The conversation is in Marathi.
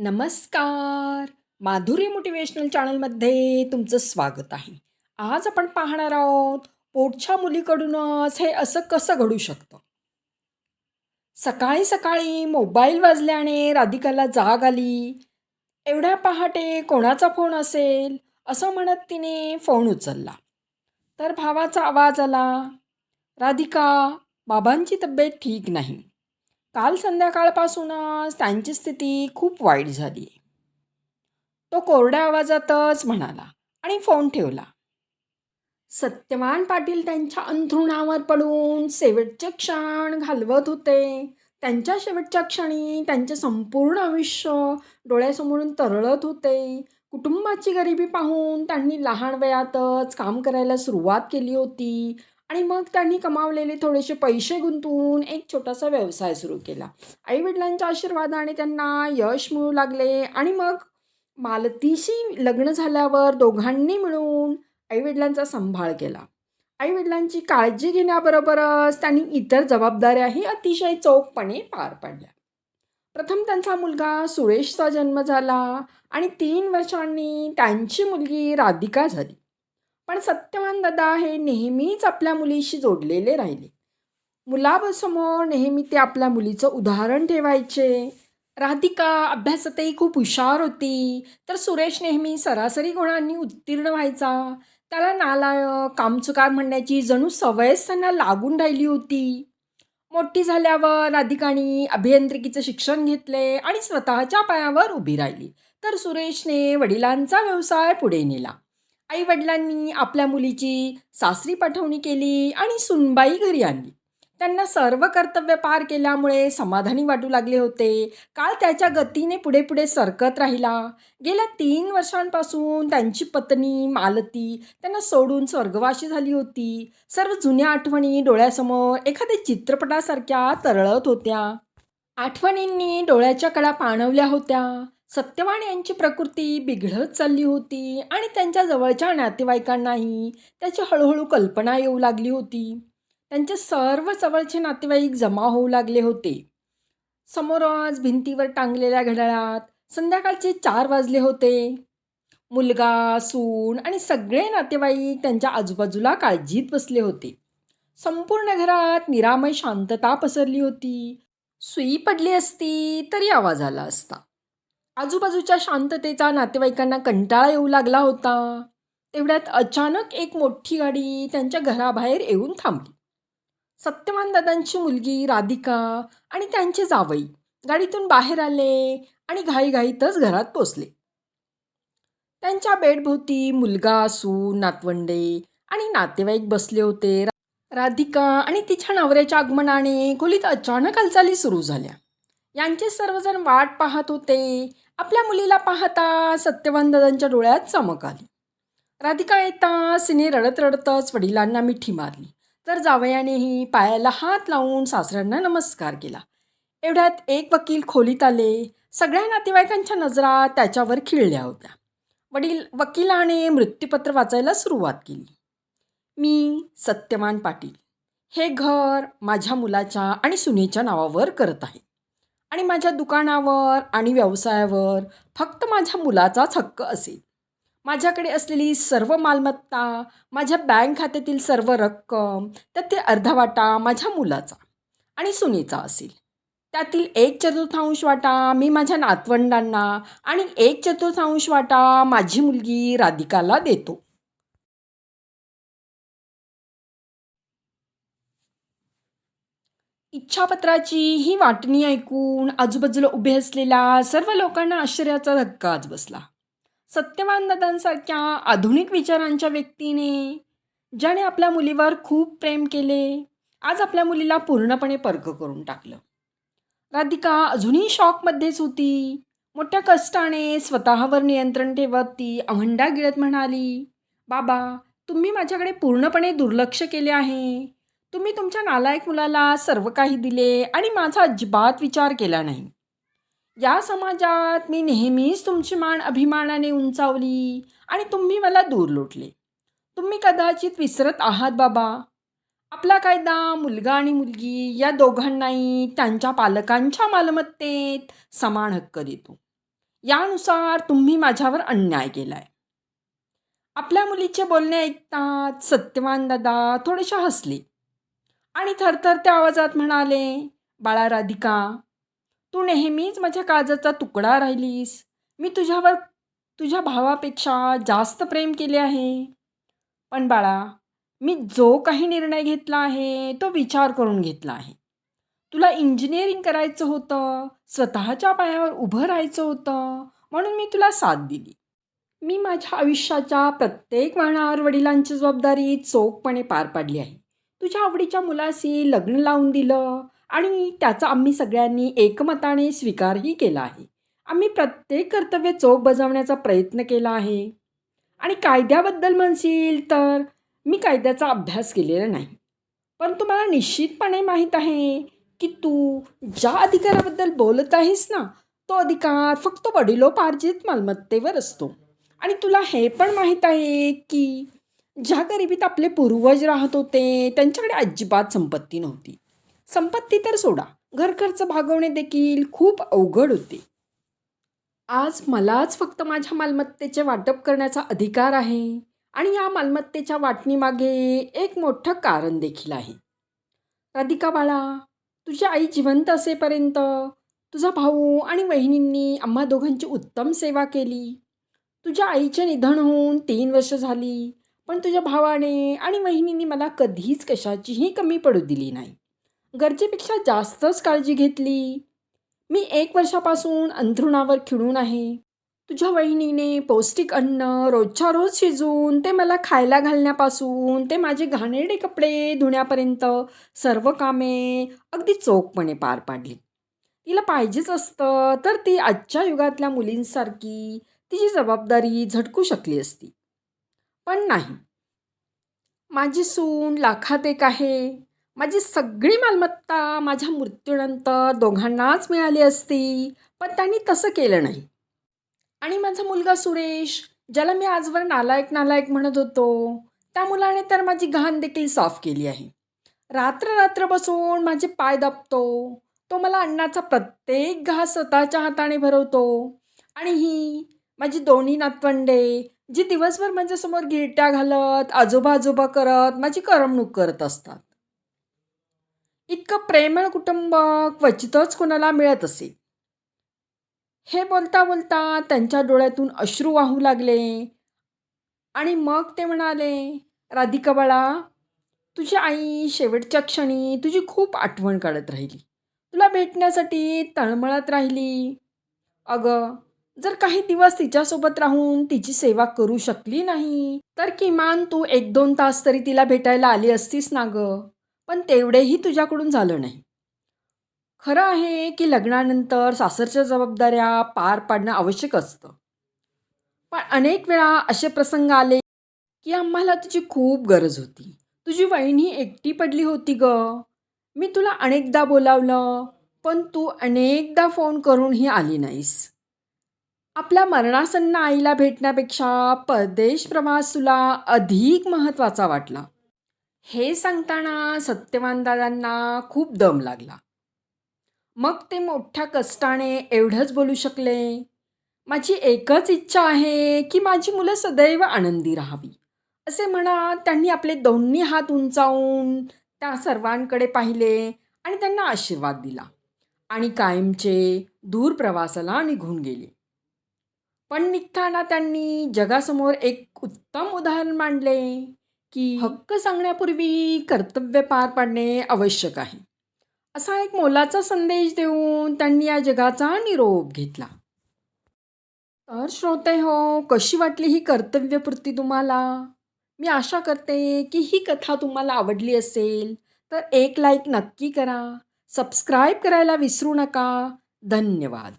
नमस्कार. माधुरी मोटिवेशनल चॅनलमध्ये तुमचं स्वागत आहे. आज आपण पाहणार आहोत पोटच्या मुलीकडूनच हे असं कसं घडू शकतं? सकाळी सकाळी मोबाईल वाजल्याने राधिकाला जाग आली. एवढ्या पहाटे कोणाचा फोन असेल? असं म्हणत तिने फोन उचलला. तर भावाचा आवाज आला राधिका बाबांची तब्येत ठीक नाही. काल संध्याकाळपासूनच त्यांची स्थिती खूप वाईट झाली. तो कोरड्या आवाजातच म्हणाला आणि फोन ठेवला. सत्यवान पाटील त्यांच्या अंथरुणावर पडून शेवटचे क्षण घालवत होते. त्यांच्या शेवटच्या क्षणी त्यांचे संपूर्ण आयुष्य डोळ्यासमोरून तरळत होते. कुटुंबाची गरिबी पाहून त्यांनी लहान वयातच काम करायला सुरुवात केली होती. आणि मग त्यांनी कमावलेले थोडेसे पैसे गुंतवून एक छोटासा व्यवसाय सुरू केला. आईवडिलांच्या आशीर्वादाने त्यांना यश मिळू लागले आणि मग मालतीशी लग्न झाल्यावर दोघांनी मिळून आईवडिलांचा सांभाळ केला. आईवडिलांची काळजी घेण्याबरोबरच त्यांनी इतर जबाबदाऱ्याही अतिशय चोखपणे पार पाडल्या. प्रथम त्यांचा मुलगा सुरेशचा जन्म झाला आणि तीन वर्षांनी त्यांची मुलगी राधिका झाली. पण सत्यवान दादा हे नेहमीच आपल्या मुलीशी जोडलेले राहिले. मुलासमोर नेहमी ते आपल्या मुलीचं उदाहरण ठेवायचे. राधिका अभ्यासातही खूप हुशार होती. तर सुरेश नेहमी सरासरी गुणांनी उत्तीर्ण व्हायचा. त्याला नालायक कामचुकार म्हणण्याची जणू सवयच त्यांना लागून राहिली होती. मोठी झाल्यावर राधिकाने अभियांत्रिकीचं शिक्षण घेतले आणि स्वतःच्या पायावर उभी राहिली. तर सुरेशने वडिलांचा व्यवसाय पुढे नेला. आई वडिलांनी आपल्या मुलीची सासरी पाठवणी केली आणि सुनबाई घरी आणली. त्यांना सर्व कर्तव्य पार केल्यामुळे समाधानी वाटू लागले होते. काळ त्याच्या गतीने पुढे पुढे सरकत राहिला. गेल्या तीन वर्षांपासून त्यांची पत्नी मालती त्यांना सोडून स्वर्गवाशी झाली होती. सर्व जुन्या आठवणी डोळ्यासमोर एखाद्या चित्रपटासारख्या तरळत होत्या. आठवणींनी डोळ्याच्या कडा पाणवल्या होत्या. सत्यवान यांची प्रकृती बिघडत चालली होती आणि त्यांच्या जवळच्या नातेवाईकांनाही त्याची हळूहळू कल्पना येऊ लागली होती. त्यांचे सर्व जवळचे नातेवाईक जमा होऊ लागले होते. समोरच भिंतीवर टांगलेल्या घड्याळात संध्याकाळचे चार वाजले होते. मुलगा सून आणि सगळे नातेवाईक त्यांच्या आजूबाजूला काळजीत बसले होते. संपूर्ण घरात निरामय शांतता पसरली होती. सुई पडली असती तरी आवाज आला असता. आजूबाजूच्या शांततेचा नातेवाईकांना कंटाळा येऊ लागला होता. तेवढ्यात अचानक एक मोठी गाडी त्यांच्या घराबाहेर येऊन थांबली. सत्यवान दादांची मुलगी राधिका आणि त्यांचे जावई गाडीतून बाहेर आले आणि घाईघाईतच घरात पोचले त्यांच्या बेडभोवती मुलगा सून नातवंडे आणि नातेवाईक बसले होते. राधिका आणि तिच्या नवऱ्याच्या आगमनाने खोलीत अचानक हालचाली सुरू झाल्या. यांचे सर्वजण वाट पाहत होते. आपल्या मुलीला पाहता सत्यवान दादांच्या डोळ्यात चमक आली. राधिका येता सिने रडत रडतच वडिलांना मिठी मारली. तर जावयानेही पायाला हात लावून सासऱ्यांना नमस्कार केला. एवढ्यात एक वकील खोलीत आले. सगळ्या नातेवाईकांच्या नजरा त्याच्यावर खिळल्या होत्या. वडील वकिलाने मृत्यूपत्र वाचायला सुरुवात केली. मी सत्यवान पाटील हे घर माझ्या मुलाच्या आणि सुनेच्या नावावर करत आहे. आणि माझ्या दुकानावर आणि व्यवसायावर फक्त माझ्या मुलाचाच हक्क असेल. माझ्याकडे असलेली सर्व मालमत्ता माझ्या बँक खात्यातील सर्व रक्कम त्यात ते अर्धा वाटा माझ्या मुलाचा आणि सुनेचा असेल. त्यातील एक चतुर्थांश वाटा मी माझ्या नातवंडांना आणि एक चतुर्थांश वाटा माझी मुलगी राधिकाला देतो. इच्छापत्राची ही वाटणी ऐकून आजूबाजूला उभे असलेल्या सर्व लोकांना आश्चर्याचा धक्काच बसला. सत्यवान दादांसारख्या आधुनिक विचारांच्या व्यक्तीने ज्याने आपल्या मुलीवर खूप प्रेम केले आज आपल्या मुलीला पूर्णपणे पर्क करून टाकलं. राधिका अजूनही शॉकमध्येच होती. मोठ्या कष्टाने स्वतःवर नियंत्रण ठेवत ती अहंडा गिळत म्हणाली बाबा तुम्ही माझ्याकडे पूर्णपणे दुर्लक्ष केले आहे. तुम्ही तुमच्या नालायक मुलाला सर्व काही दिले आणि माझा अजिबात विचार केला नाही. या समाजात मी नेहमीच तुमची मान अभिमानाने उंचावली आणि तुम्ही मला दूर लोटले. तुम्ही कदाचित विसरत आहात बाबा. आपला कायदा मुलगा आणि मुलगी या दोघांनाही त्यांच्या पालकांच्या मालमत्तेत समान हक्क देतो. यानुसार तुम्ही माझ्यावर अन्याय केलाय. आपल्या मुलीचे बोलणे ऐकताच सत्यवान दादा थोडेसे हसले. आणि थरथरत्या आवाजात म्हणाले बाळा राधिका तू नेहमीच माझ्या काळजाचा तुकडा राहिलीस. मी तुझ्यावर तुझ्या भावापेक्षा जास्त प्रेम केले आहे. पण बाळा मी जो काही निर्णय घेतला आहे तो विचार करून घेतला आहे. तुला इंजिनिअरिंग करायचं होतं स्वतःच्या पायावर उभं राहायचं होतं म्हणून मी तुला साथ दिली. मी माझ्या आयुष्याच्या प्रत्येक वाहनावर वडिलांची जबाबदारी चोखपणे पार पाडली आहे. तुझ्या आवडीच्या मुलाशी लग्न लावून दिलं आणि त्याचा आम्ही सगळ्यांनी एकमताने स्वीकारही केला आहे. आम्ही प्रत्येक कर्तव्य चोख बजावण्याचा प्रयत्न केला आहे. आणि कायद्याबद्दल म्हणशील तर मी कायद्याचा अभ्यास केलेला नाही. पण तुम्हाला निश्चितपणे माहीत आहे की तू ज्या अधिकाराबद्दल बोलत आहेस ना तो अधिकार फक्त वडिलोपार्जित मालमत्तेवर असतो. आणि तुला हे पण माहीत आहे की ज्या गरिबीत आपले पूर्वज राहत होते त्यांच्याकडे अजिबात संपत्ती नव्हती. संपत्ती तर सोडा घर खर्च भागवणे देखील खूप अवघड होते. आज मलाच फक्त माझ्या मालमत्तेचे वाटप करण्याचा अधिकार आहे आणि या मालमत्तेच्या वाटणीमागे एक मोठं कारण देखील आहे. राधिका बाळा तुझी आई जिवंत असेपर्यंत तुझा भाऊ आणि वहिनींनी आम्हा दोघांची उत्तम सेवा केली. तुझ्या आईचे निधन होऊन तीन वर्ष झाली. पण तुझ्या भावाने आणि वहिनींनी मला कधीच कशाचीही कमी पडू दिली नाही. गरजेपेक्षा जास्तच काळजी घेतली. मी एक वर्षापासून अंथरुणावर खिळून आहे. तुझ्या वहिनीने पौष्टिक अन्न रोजच्या रोज शिजवून ते मला खायला घालण्यापासून ते माझे घाणेरडे कपडे धुण्यापर्यंत सर्व कामे अगदी चोखपणे पार पाडली. तिला पाहिजेच असतं तर ती आजच्या युगातल्या मुलींसारखी तिची जबाबदारी झटकू शकली असती. पण नाही. माझी सून लाखात एक आहे. माझी सगळी मालमत्ता माझ्या मृत्यूनंतर दोघांनाच मिळाली असती पण त्यांनी तसं केलं नाही. आणि माझा मुलगा सुरेश ज्याला मी आजवर नालायक नालायक म्हणत होतो त्या मुलाने तर माझी घाण देखील साफ केली आहे. रात्र रात्र बसून माझे पाय दाबतो. तो मला अन्नाचा प्रत्येक घास स्वतःच्या हाताने भरवतो. आणि ही माझी दोन्ही नातवंडे जी दिवसभर माझ्यासमोर गिरट्या घालत आजोबा आजोबा करत माझी करमणूक करत असतात. इतकं प्रेमळ कुटुंब क्वचितच कोणाला मिळत असे हे बोलता बोलता त्यांच्या डोळ्यातून अश्रू वाहू लागले. आणि मग ते म्हणाले राधिका बाळा तुझी आई शेवटच्या क्षणी तुझी खूप आठवण काढत राहिली. तुला भेटण्यासाठी तळमळत राहिली. अगं जर काही दिवस तिच्यासोबत राहून तिची सेवा करू शकली नाही तर किमान तू एक दोन तास तरी तिला भेटायला आली असतीस ना गं. पण तेवढेही तुझ्याकडून झालं नाही. खरं आहे की लग्नानंतर सासरच्या जबाबदाऱ्या पार पाडणं आवश्यक असतं. पण अनेक वेळा असे प्रसंग आले की आम्हाला तुझी खूप गरज होती. तुझी वहिनी एकटी पडली होती ग. मी तुला अनेकदा बोलावलं पण तू अनेकदा फोन करूनही आली नाहीस. आपल्या मरणासन्न आईला भेटण्यापेक्षा परदेश प्रवास तुला अधिक महत्त्वाचा वाटला. हे सांगताना सत्यवान दादांना खूप दम लागला. मग ते मोठ्या कष्टाने एवढंच बोलू शकले माझी एकच इच्छा आहे की माझी मुलं सदैव आनंदी राहावी असे म्हणा त्यांनी आपले दोन्ही हात उंचावून त्या सर्वांकडे पाहिले आणि त्यांना आशीर्वाद दिला आणि कायमचे दूर प्रवासाला निघून गेले. पण निघताना त्यांनी जगासमोर एक उत्तम उदाहरण मांडले की हक्क सांगण्यापूर्वी कर्तव्य पार पाडणे आवश्यक आहे. असा एक मोलाचा संदेश देऊन त्यांनी या जगाचा निरोप घेतला. तर श्रोते हो कशी वाटली ही कर्तव्यपूर्ती तुम्हाला? मी आशा करते की ही कथा तुम्हाला आवडली असेल. तर एक लाईक नक्की करा. सबस्क्राईब करायला विसरू नका. धन्यवाद.